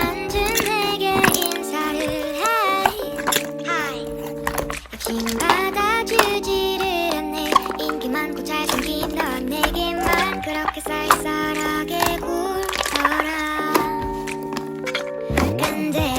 앉은 내게 인사를 해? Hi 아침 받아주지를 않네. 인기 많고 잘생긴 넌 내게만 그렇게 쌀쌀하게 굴더라. 근데